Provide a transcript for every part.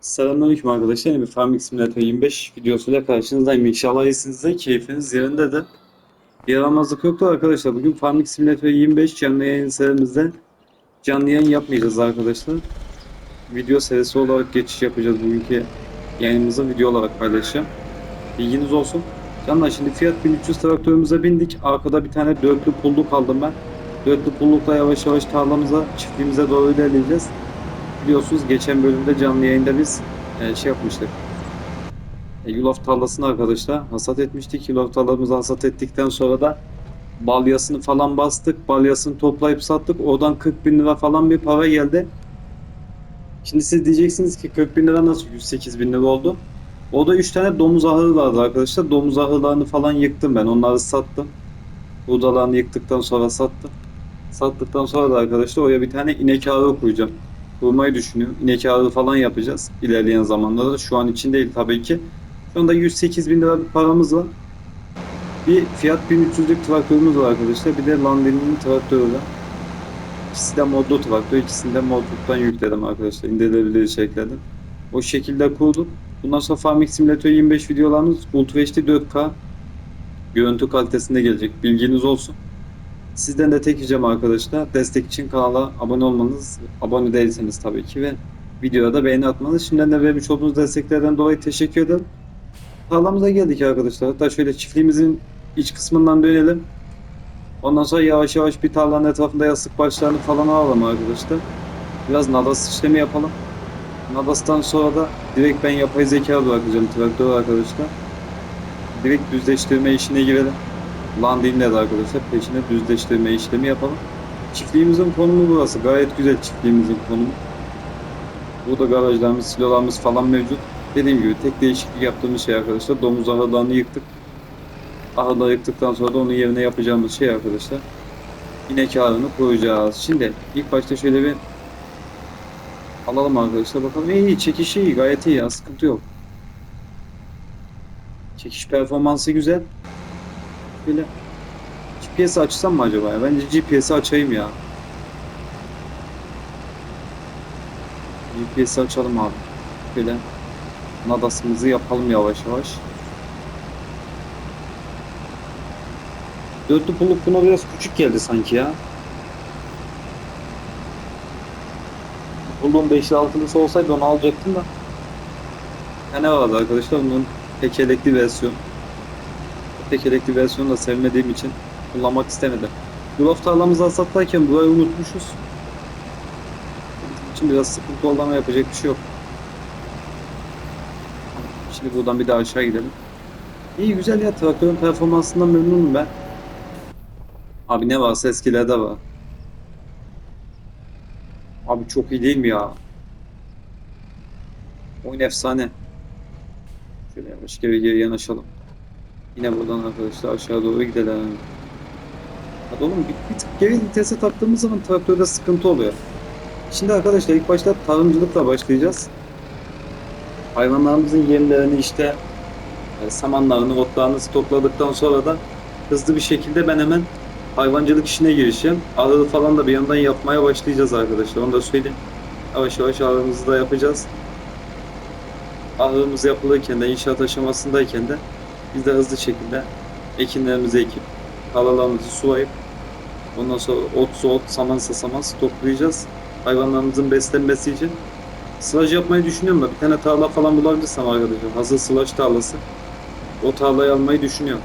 Selamünaleyküm arkadaşlar. Yeni bir Farming Simulator 25 videosuyla karşınızdayım. İnşallah iyisinizde, keyfiniz yerinde de. Yaramazlık yoktu arkadaşlar. Bugün Farming Simulator 25 canlı yayın serimizde canlı yayın yapmayacağız arkadaşlar. Video serisi olarak geçiş yapacağız bugünkü yayınımızı video olarak paylaşacağım. Bilginiz olsun. Canlar şimdi Fiat 1300 traktörümüze bindik. Arkada bir tane dörtlü pulluk aldım ben. Dörtlü pullukla yavaş yavaş tarlamıza, çiftliğimize doğru ilerleyeceğiz. Biliyorsunuz geçen bölümde canlı yayında biz e, şey yapmıştık. E, yulaf tarlasını arkadaşlar hasat etmiştik. Yulaf tarlamızı hasat ettikten sonra da balyasını falan bastık. Balyasını toplayıp sattık. Oradan 40 bin lira falan bir para geldi. Şimdi siz diyeceksiniz ki 40 bin lira nasıl 108 bin lira oldu? O da 3 tane domuz ahırı vardı arkadaşlar. Domuz ahırlarını falan yıktım ben. Onları sattım. Buğdalarını yıktıktan sonra sattım. Sattıktan sonra da arkadaşlar oraya bir tane inek ahırı koyacağım kurmayı düşünüyorum. İnek ağrı falan yapacağız ilerleyen zamanlarda. Şu an için değil tabii ki. Şu anda 108 bin lira bir paramız var. Bir Fiat 1300'lük traktörümüz var arkadaşlar. Bir de Landini'nin traktörü var. İkisi de modlu traktör. İkisini de modluktan yükledim arkadaşlar. İndirilebilir içerikledim. O şekilde kurduk. Bundan sonra Farming Simulator 25 videolarımız Ultra HD 4K görüntü kalitesinde gelecek. Bilginiz olsun. Sizden de tek ricam arkadaşlar destek için kanala abone olmanız, abone değilseniz tabii ki ve videoya da beğeni atmanız. Şimdiden de vermiş olduğunuz desteklerden dolayı teşekkür ederim. Tarlamıza geldik arkadaşlar. Hatta şöyle çiftliğimizin iç kısmından dönelim. Ondan sonra yavaş yavaş bir tarlanın etrafında yastık başlarını falan alalım arkadaşlar. Biraz nadas işlemi yapalım. Nadas'tan sonra da direkt ben yapay zeka bırakacağım traktör arkadaşlar. Direkt düzleştirme işine girelim. Landin'le de arkadaşlar peşine düzleştirme işlemi yapalım. Çiftliğimizin konumu burası. Gayet güzel çiftliğimizin konumu. Burada garajlarımız, silolarımız falan mevcut. Dediğim gibi tek değişiklik yaptığımız şey arkadaşlar domuz ahırlarını yıktık. Ahırları yıktıktan sonra da onun yerine yapacağımız şey arkadaşlar inek ağrını koyacağız. Şimdi ilk başta şöyle bir alalım arkadaşlar bakalım. İyi çekiş iyi gayet iyi ya sıkıntı yok. Çekiş performansı güzel. Böyle GPS açsam mı acaba ya? Bence GPS'i açayım ya. GPS'i açalım abi. Böyle nadasımızı yapalım yavaş yavaş. Dörtlü pulluk buna biraz küçük geldi sanki ya. Pulluğun 5'li altılısı olsaydı onu alacaktım da. Ya ne vardı arkadaşlar bunun tekerlekli versiyon tekerlekli versiyonu da sevmediğim için kullanmak istemedim. Yulaf tarlamızı hasattayken burayı unutmuşuz. Bizim için biraz sıkıntı oldu ama yapacak bir şey yok. Şimdi buradan bir daha aşağı gidelim. İyi güzel ya traktörün performansından memnunum ben. Abi ne varsa eskilerde var. Abi çok iyi değil mi ya? Oyun efsane. Şöyle yavaş geri geri yanaşalım. Yine buradan arkadaşlar aşağı doğru gidelim. Hadi oğlum bir, bir tık geri vitese taktığımız zaman traktörde sıkıntı oluyor. Şimdi arkadaşlar ilk başta tarımcılıkla başlayacağız. Hayvanlarımızın yemlerini işte e, samanlarını, otlarını stokladıktan sonra da hızlı bir şekilde ben hemen hayvancılık işine girişeceğim. Ağrı falan da bir yandan yapmaya başlayacağız arkadaşlar. Onu da söyleyeyim. Yavaş yavaş ağrımızı da yapacağız. Ahırımız yapılırken de inşaat aşamasındayken de biz de hızlı şekilde ekinlerimizi ekip tarlalarımızı sulayıp ondan sonra ot ot samansa saman stoklayacağız. Hayvanlarımızın beslenmesi için sılaj yapmayı düşünüyorum da bir tane tarla falan bulabilirsem arkadaşlar hazır sılaj tarlası o tarlayı almayı düşünüyorum.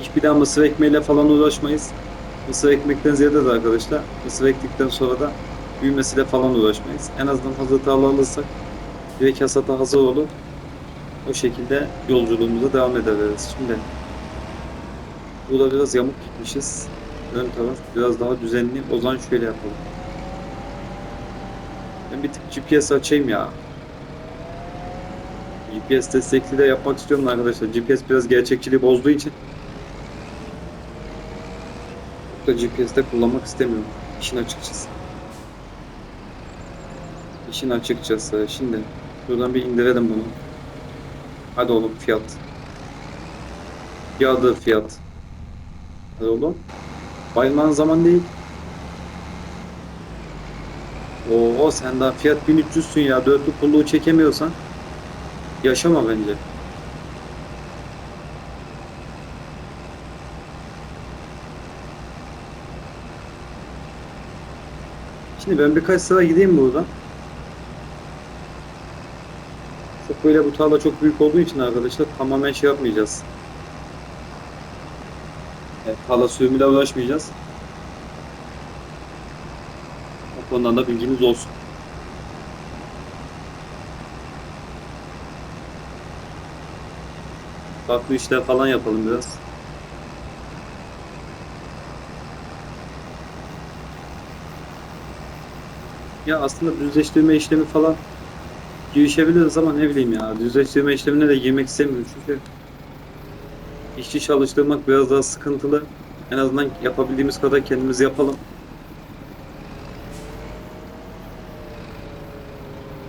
Hiçbir daha mısır ekmeğiyle falan uğraşmayız. Mısır ekmekten ziyade de arkadaşlar mısır ektikten sonra da büyümesiyle falan uğraşmayız. En azından hazır tarla alırsak direkt hasata hazır olur. O şekilde yolculuğumuza devam ederiz. Şimdi burada biraz yamuk gitmişiz. Ön taraf biraz daha düzenli. O zaman şöyle yapalım. Ben bir tık GPS açayım ya. GPS destekli de yapmak istiyorum arkadaşlar. GPS biraz gerçekçiliği bozduğu için da GPS'te kullanmak istemiyorum. İşin açıkçası. İşin açıkçası. Şimdi şuradan bir indirelim bunu. Hadi oğlum fiyat. Yağdı fiyat. Hadi oğlum. Bayılmanın zaman değil. Oo sen daha fiyat 1300'sün ya. Dörtlük pulluğu çekemiyorsan yaşama bence. Şimdi ben birkaç sıra gideyim buradan. Çok böyle bu tarla çok büyük olduğu için arkadaşlar tamamen şey yapmayacağız. Evet, tarla sürümüyle uğraşmayacağız. O konudan da bilginiz olsun. Farklı işler falan yapalım biraz. Ya aslında düzleştirme işlemi falan girişebiliriz ama ne bileyim ya düzleştirme işlemine de girmek istemiyorum çünkü işçi çalıştırmak biraz daha sıkıntılı. En azından yapabildiğimiz kadar kendimiz yapalım.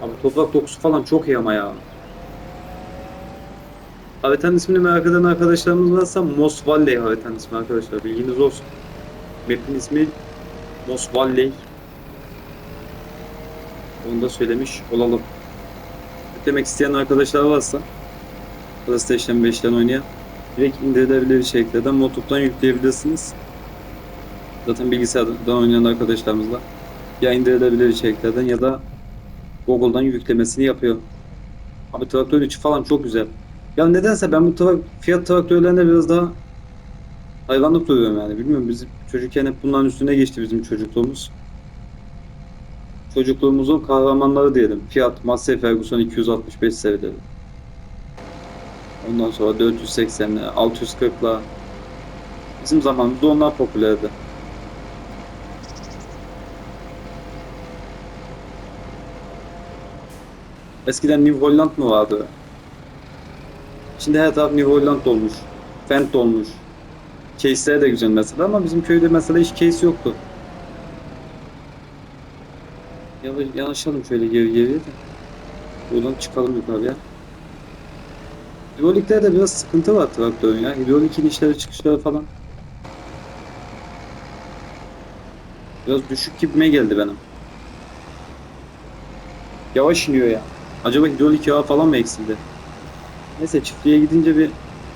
Abi toprak dokusu falan çok iyi ama ya. Haritanın ismini merak eden arkadaşlarımız varsa Moss Valley haritanın ismi arkadaşlar bilginiz olsun. Map'in ismi Moss Valley. Onu da söylemiş olalım. Yüklemek isteyen arkadaşlar varsa PlayStation 5'ten oynayan direkt indirilebilir şekilde Motoup'tan yükleyebilirsiniz. Zaten bilgisayardan oynayan arkadaşlarımızla ya indirilebilir şekillerden ya da Google'dan yüklemesini yapıyor. Abi traktör içi falan çok güzel. Ya nedense ben bu tra- fiyat traktörlerine biraz daha hayranlık duyuyorum yani. Bilmiyorum bizim çocukken hep bunların üstüne geçti bizim çocukluğumuz. Çocukluğumuzun kahramanları diyelim. Fiat Massey Ferguson 265 serileri. Ondan sonra 480'le, 640'la. Bizim zamanımızda onlar popülerdi. Eskiden New Holland mı vardı? Şimdi her taraf New Holland olmuş. Fendt olmuş. Case'ler de güzel mesela ama bizim köyde mesela hiç case yoktu. Yavaş, yanaşalım şöyle geri geriye de. Buradan çıkalım yukarıya. Hidrolikte de biraz sıkıntı var traktörün ya. Hidrolik inişleri çıkışları falan. Biraz düşük gibime geldi benim. Yavaş iniyor ya. Acaba hidrolik yağı falan mı eksildi? Neyse çiftliğe gidince bir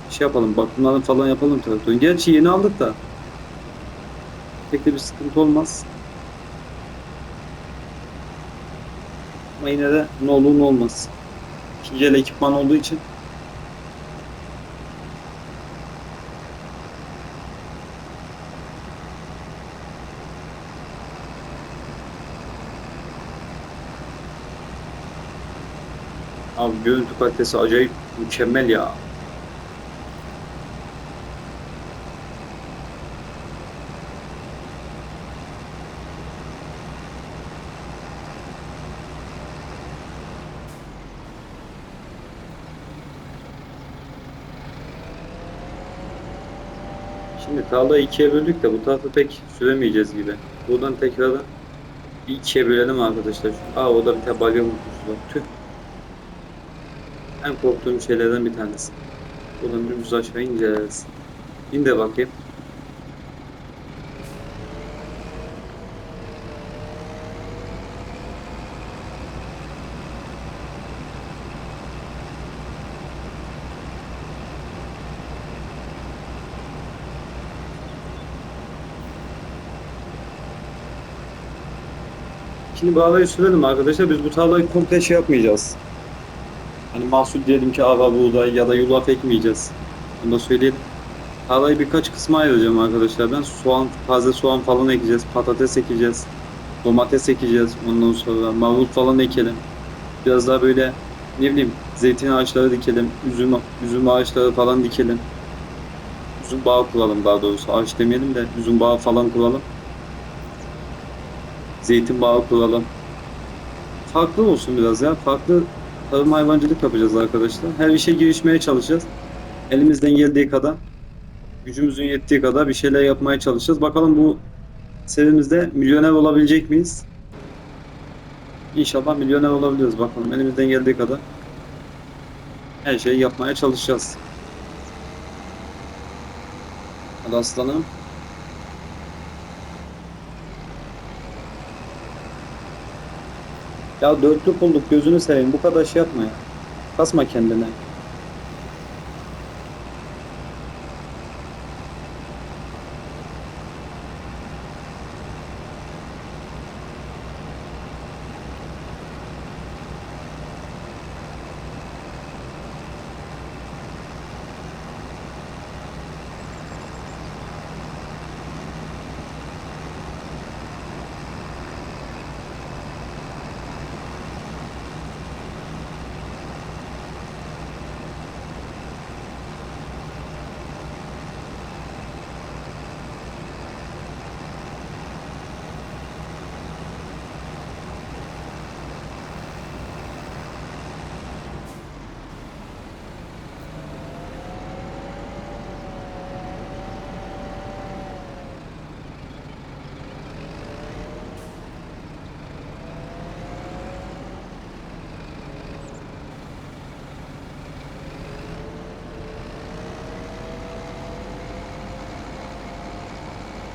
şey yapalım. Bakımlarını falan yapalım traktörün. Gerçi yeni aldık da. Pek de bir sıkıntı olmaz. Ama yine de ne olur ne olmaz. İkinci el ekipman olduğu için Abi görüntü kalitesi acayip mükemmel ya. Şimdi tarlayı ikiye böldük de bu tarafı pek süremeyeceğiz gibi. Buradan tekrardan bir ikiye bölelim arkadaşlar. Aa o da bir tane balya vurmuşlar. Tüh. En korktuğum şeylerden bir tanesi. Buradan dümdüz aşağı ineceğiz. İn de bakayım. Şimdi bu arayı sürelim arkadaşlar. Biz bu tarlayı komple şey yapmayacağız. Hani mahsul diyelim ki ara buğday ya da yulaf ekmeyeceğiz. Onu da söyleyelim. Tarlayı birkaç kısma ayıracağım arkadaşlar. Ben soğan, taze soğan falan ekeceğiz. Patates ekeceğiz. Domates ekeceğiz. Ondan sonra marul falan ekelim. Biraz daha böyle ne bileyim zeytin ağaçları dikelim. Üzüm, üzüm ağaçları falan dikelim. Üzüm bağı kuralım daha doğrusu. Ağaç demeyelim de üzüm bağı falan kuralım. Zeytin bağı kuralım. Farklı olsun biraz ya. Farklı tarım hayvancılık yapacağız arkadaşlar. Her işe girişmeye çalışacağız. Elimizden geldiği kadar, gücümüzün yettiği kadar bir şeyler yapmaya çalışacağız. Bakalım bu serimizde milyoner olabilecek miyiz? İnşallah milyoner olabiliriz bakalım. Elimizden geldiği kadar her şeyi yapmaya çalışacağız. Hadi aslanım. Ya dörtlük bulduk gözünü seveyim bu kadar şey yapma ya. Kasma kendine.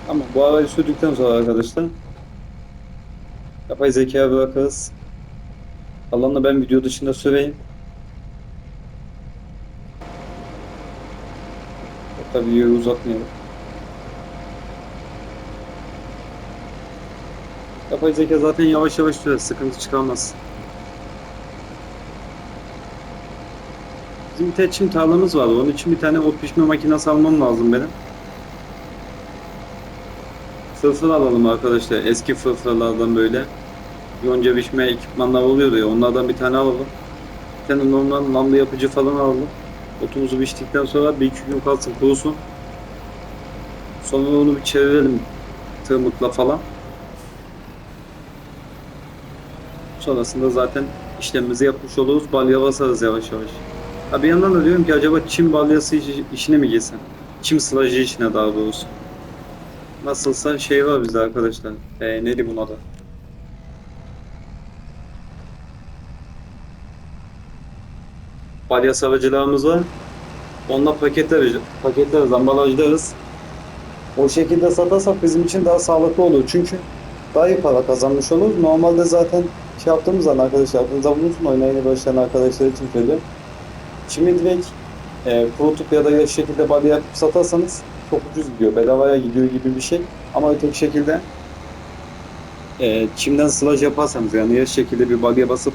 Tamam bu aracı sürdükten sonra arkadaşlar yapay zekaya bırakırız. Alanla ben video dışında süreyim. Tabii videoyu uzatmayalım. Yapay zeka zaten yavaş yavaş sürer, sıkıntı çıkarmaz. Bizim çim tarlamız var. Onun için bir tane ot pişme makinesi almam lazım benim. Fırfır alalım arkadaşlar. Eski fırfırlardan böyle. Yonca biçme ekipmanlar oluyordu ya. Onlardan bir tane alalım. Bir tane normal namlu yapıcı falan alalım. Otumuzu biçtikten sonra bir iki gün kalsın kurusun. Sonra onu bir çevirelim tırmıkla falan. Sonrasında zaten işlemimizi yapmış oluruz. Balya basarız yavaş yavaş. Ha bir yandan da diyorum ki acaba çim balyası işi- işine mi girsem? Çim sılajı işine daha doğrusu. Nasılsa şey var bizde arkadaşlar. Ee, neydi bunun adı? Balya sarıcılığımız var. Onunla paketleriz, paketleriz, ambalajlarız. O şekilde satarsak bizim için daha sağlıklı olur. Çünkü daha iyi para kazanmış olur. Normalde zaten şey yaptığımız zaman arkadaşlar aklınıza bulunsun oyuna yeni başlayan arkadaşlar için söylüyorum. Şimdi direkt e, kurutup ya da şekilde balya yapıp satarsanız çok ucuz gidiyor. Bedavaya gidiyor gibi bir şey. Ama öteki şekilde e, çimden sılaj yaparsanız yani yaş şekilde bir balya basıp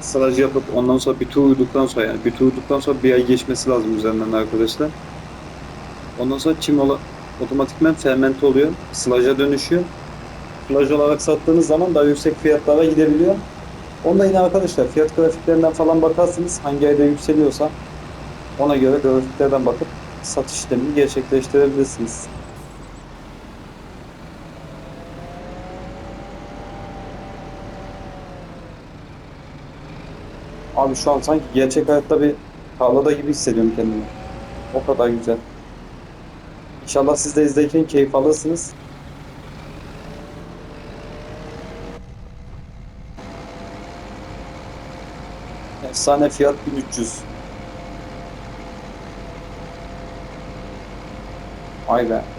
sılaj yapıp ondan sonra bir tur uyduktan sonra yani bir tur uyduktan sonra bir ay geçmesi lazım üzerinden arkadaşlar. Ondan sonra çim ola, otomatikmen fermente oluyor. Sılaja dönüşüyor. Sılaj olarak sattığınız zaman daha yüksek fiyatlara gidebiliyor. Onda yine arkadaşlar fiyat grafiklerinden falan bakarsınız hangi ayda yükseliyorsa ona göre grafiklerden bakıp satış işlemini gerçekleştirebilirsiniz. Abi şu an sanki gerçek hayatta bir tarlada gibi hissediyorum kendimi. O kadar güzel. İnşallah siz de izlerken keyif alırsınız. Efsane fiyat 1300. Vay be.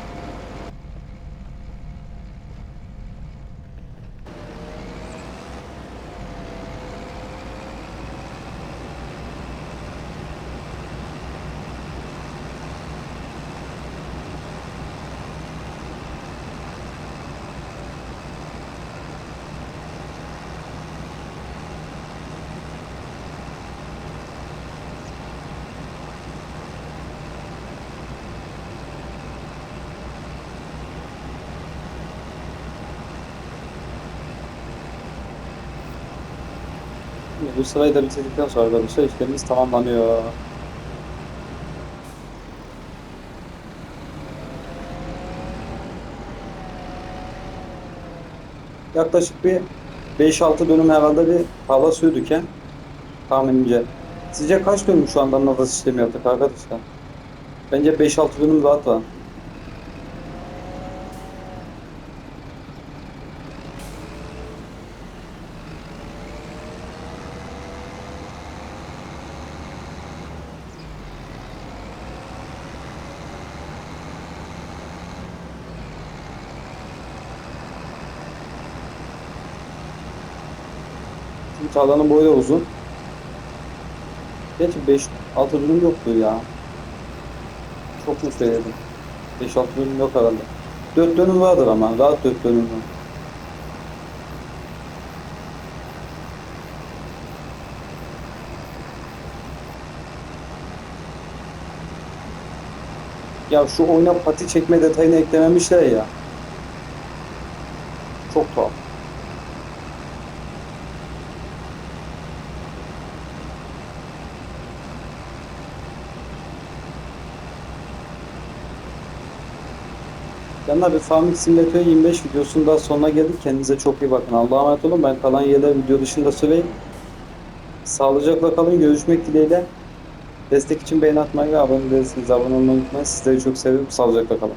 Bu sırayı da bitirdikten sonra arkadaşlar işlemimiz tamamlanıyor. Yaklaşık bir 5-6 dönüm herhalde bir hava sürdük ya tahminimce. Sizce kaç dönüm şu anda nafas sistemi yaptık arkadaşlar? Bence 5-6 dönüm rahat var. Çünkü tarlanın boyu da uzun. Gerçi 5 6 dönüm yoktu ya. Çok mu söyledim? 5 6 dönüm yok herhalde. 4 dönüm vardır ama rahat 4 dönüm var. Ya şu oyuna pati çekme detayını eklememişler ya. Çok tuhaf. Yanlar bir Farming Simulator 25 videosunun daha sonuna geldik. Kendinize çok iyi bakın. Allah'a emanet olun. Ben kalan yerler video dışında söyleyeyim. Sağlıcakla kalın. Görüşmek dileğiyle. Destek için beğeni atmayı ve abone değilseniz abone olmayı unutmayın. Sizleri çok seviyorum. Sağlıcakla kalın.